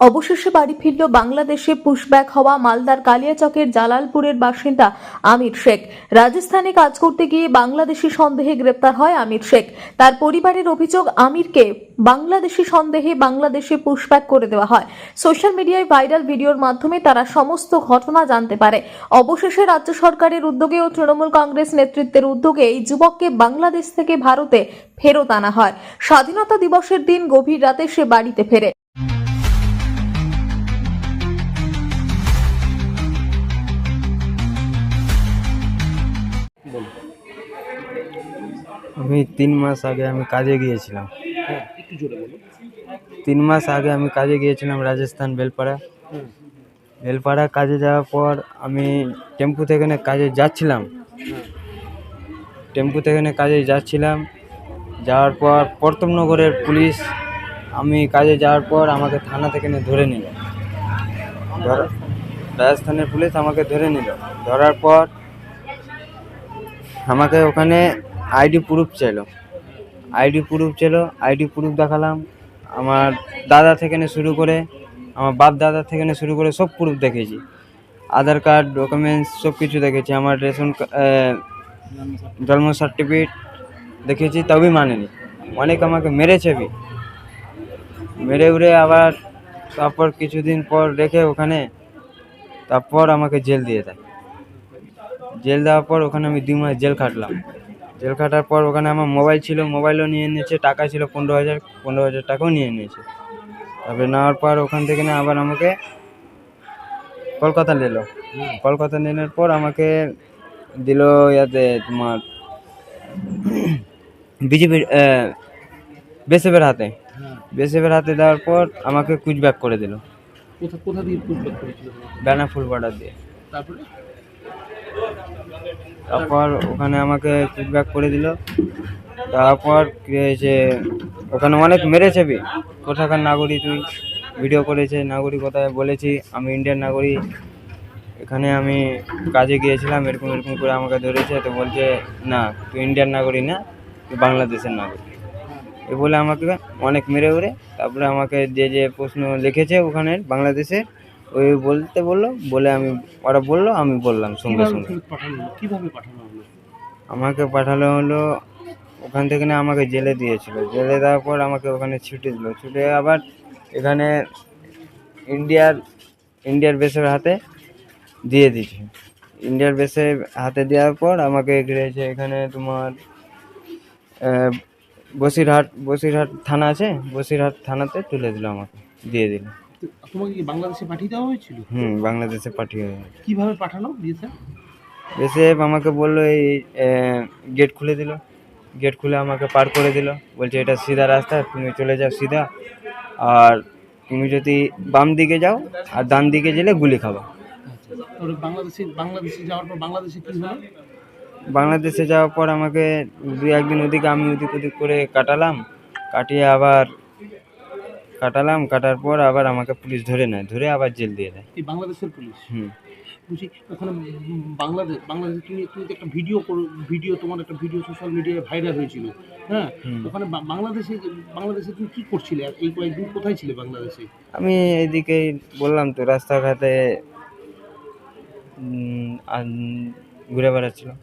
অবশেষে বাড়ি ফিরল বাংলাদেশে পুশব্যাক হওয়া মালদার কালিয়াচকের জালালপুরের বাসিন্দা আমির শেখ। রাজস্থানে কাজ করতে গিয়ে বাংলাদেশি সন্দেহে গ্রেপ্তার হয় আমির শেখ। তার পরিবারের অভিযোগ, আমিরকে বাংলাদেশি সন্দেহে বাংলাদেশে পুশব্যাক করে দেওয়া হয়। সোশ্যাল মিডিয়ায় ভাইরাল ভিডিওর মাধ্যমে তারা সমস্ত ঘটনা জানতে পারে। অবশেষে রাজ্য সরকারের উদ্যোগে ও তৃণমূল কংগ্রেস নেতৃত্বের উদ্যোগে এই যুবককে বাংলাদেশ থেকে ভারতে ফেরত আনা হয়। স্বাধীনতা দিবসের দিন গভীর রাতে সে বাড়িতে ফেরে। আমি তিন মাস আগে আমি কাজে গিয়েছিলাম। একটু জোরে বলো তিন মাস আগে আমি কাজে গিয়েছিলাম রাজস্থান বেলপাড়া। বেলপাড়া কাজে যাওয়ার পর আমি টেম্পু থেকে কাজে যাচ্ছিলাম। টেম্পু থেকে কাজে যাচ্ছিলাম। যাওয়ার পর প্রতাপনগরের পুলিশ আমি কাজে যাওয়ার পর আমাকে থানা থেকে ধরে নিল। রাজস্থানের পুলিশ আমাকে ধরে নিল। ধরার পর আমাকে ওখানে আইডি প্রুফ চাইলো। আইডি প্রুফ ছিল আইডি প্রুফ দেখালাম। আমার দাদা থেকে নিয়ে শুরু করে, আমার বাপ দাদা থেকে নিয়ে শুরু করে সব প্রুফ দেখেছি। আধার কার্ড ডকুমেন্টস সব কিছু দেখেছি। আমার রেশন জন্ম সার্টিফিকেট দেখেছি, তবেই মানেনি। অনেক আমাকে মেরেছে বি। মেরে উড়ে আবার তারপর কিছুদিন পর রেখে ওখানে, তারপর আমাকে জেল দিয়ে দেয়। জেল দেওয়ার পর ওখানে আমি দুই মাস জেল খাটলাম। জেল খাটার পর ওখানে আমার মোবাইল ছিল মোবাইলও নিয়ে নিয়েছে টাকা ছিল পনেরো হাজার পনেরো হাজার টাকাও নিয়ে নিয়েছে। তারপরে নেওয়ার পর ওখান থেকে না আবার আমাকে কলকাতা নিল। কলকাতা নেওয়ার পর আমাকে দিল ইয়াতে তোমার বিজেপির বেসেফের হাতে। বেসেফের হাতে দেওয়ার পর আমাকে কুচব্যাক করে দিল। কোথা কোথা দিয়ে করেছিল? ফুল বর্ডার দিয়ে। তারপরে? তারপর ওখানে আমাকে ফিডব্যাক করে দিল। তারপর হয়েছে, ওখানে অনেক মেরেছে বি। কোথাকার নাগরিক তুই? ভিডিও করেছে নাগরিকতায় বলেছি, আমি ইন্ডিয়ান নাগরিক। এখানে আমি কাজে গিয়েছিলাম, এরকম এরকম করে আমাকে ধরেছে, তো বলছে, না, তুই ইন্ডিয়ান নাগরিক না, তুই বাংলাদেশের নাগরিক। এ বলে আমাকে অনেক মেরে উড়ে তারপরে আমাকে যে যে প্রশ্ন লিখেছে ওখানে বাংলাদেশে ওই বলতে বলল বলে আমি ওরা বলল আমি বললাম সঙ্গে সঙ্গে। ফেরত পাঠানো হলো কীভাবে পাঠানো হলো আমাকে পাঠালো হলো ওখান থেকে না আমাকে জেলে দিয়েছিল। জেলে দেওয়ার পর আমাকে ওখানে ছুটে দিল। ছুটে আবার এখানে ইন্ডিয়ার ইন্ডিয়ার বেসের হাতে দিয়ে দিয়েছে। ইন্ডিয়ার বেসের হাতে দেওয়ার পর আমাকে গিয়েছে এখানে তোমার বসিরহাট বসিরহাট থানা আছে বসিরহাট থানাতে তুলে দিল আমাকে দিয়ে দিল। তোমাকে কি বাংলাদেশে পাঠিয়ে দেওয়া হয়েছিল? হুম বাংলাদেশে পাঠিয়ে কীভাবে পাঠানো দিয়েছে বিএসএফ আমাকে বলল এই গেট খুলে দিল। গেট খুলে আমাকে পার করে দিল। বলছে এটা সিধা রাস্তা তুমি চলে যাও সিধা। আর তুমি যদি বাম দিকে যাও আর ডান দিকে গেলে গুলি খাবা। আচ্ছা বাংলাদেশে বাংলাদেশে যাওয়ার পর বাংলাদেশে কি হলো? বাংলাদেশে যাওয়ার পর আমাকে দু একদিন ওদিকে আমি ওদিক ওদিক করে কাটালাম। কাটিয়ে আবার কাটালাম কাটার পর আবার আমাকে পুলিশ ধরে নেয় ধরে আবার জেল দিয়ে দেয়। এই বাংলাদেশের পুলিশ? হুম। বুঝি ওখানে বাংলাদেশ বাংলাদেশে তুমি তুমি তো একটা ভিডিও করো ভিডিও তোমার একটা ভিডিও সোশ্যাল মিডিয়ায় ভাইরাল হয়েছিল হ্যাঁ? ওখানে বাংলাদেশে বাংলাদেশে তুমি কি করছিলে? আর এই কয়েকদিন কোথায় ছিলে বাংলাদেশে? আমি এদিকেই বললাম তো রাস্তাঘাটে ঘুরে বেড়াচ্ছিলাম।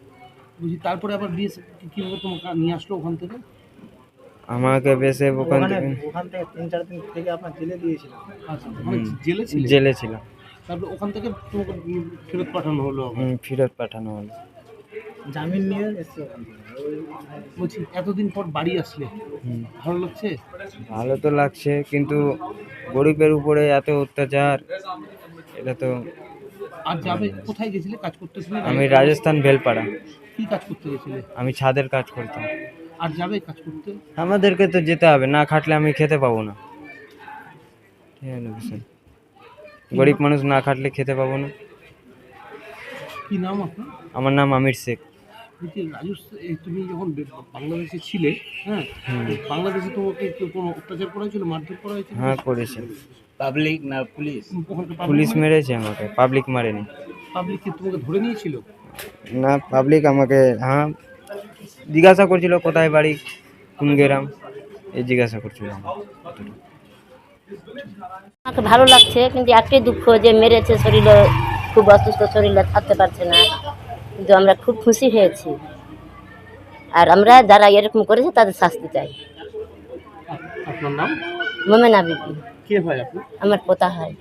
বুঝি তারপরে আবার বিএস কীভাবে তোমাকে নিয়ে আসলো ওখান থেকে? আমাকে বেসে ওখান থেকে ওখান থেকে তিন চার দিন থেকে আপনার জেলে দিয়েছিল আচ্ছা হুম। জেলে ছিলে জেলে ছিলাম। তারপরে ওখান থেকে ফেরত পাঠানো হলো ফেরত পাঠানো হলো। জামিন নিয়ে এসছে বলছি এতদিন পর বাড়ি আসলে? ভালো লাগছে? ভালো তো লাগছে কিন্তু গরিবের উপরে এত অত্যাচার এটা তো আর যাবে কোথায় গেছিলে? কাজ করতেছিলে আমি রাজস্থান ভেলপাড়া কি কাজ করতে গেছিলে? আমি ছাদের কাজ করতাম। আর যাবে কাজ করতে? আমাদেরকে তো যেতে হবে না খাটলে আমি খেতে পাবো না। গরিব মানুষ না খাটলে খেতে পাবো না। কি নাম আপনার? আমার নাম আমির শেখ। বলছি রাজস্থান তুমি যখন বাংলাদেশে ছিলে হ্যাঁ বাংলাদেশে তোমাকে কোনো অত্যাচার করা হয়েছিল মারধর করা হয়েছিল? হ্যাঁ করেছে। পাবলিক না পুলিশ? পুলিশ মেরেছে আমাকে পাবলিক মারেনি। পাবলিক কি তোমাকে ধরে নিয়েছিল? না পাবলিক আমাকে হ্যাঁ জিজ্ঞাসা করছিল কোথায় বাড়ি? কোন গ্রাম? এই জিজ্ঞাসা করছিল আমাকে। আমাকে ভালো লাগছে কিন্তু একটাই দুঃখ যে মেরেছে শরীরে খুব অসুস্থ শরীরে থাকতে পারছে না। কিন্তু আমরা খুব খুশি হয়েছি। আর আমরা যারা এরকম করেছে তাদের শাস্তি চাই। আপনার নাম? মোমেনা বিবি কে হয় আপনি আমার পোতা হয়।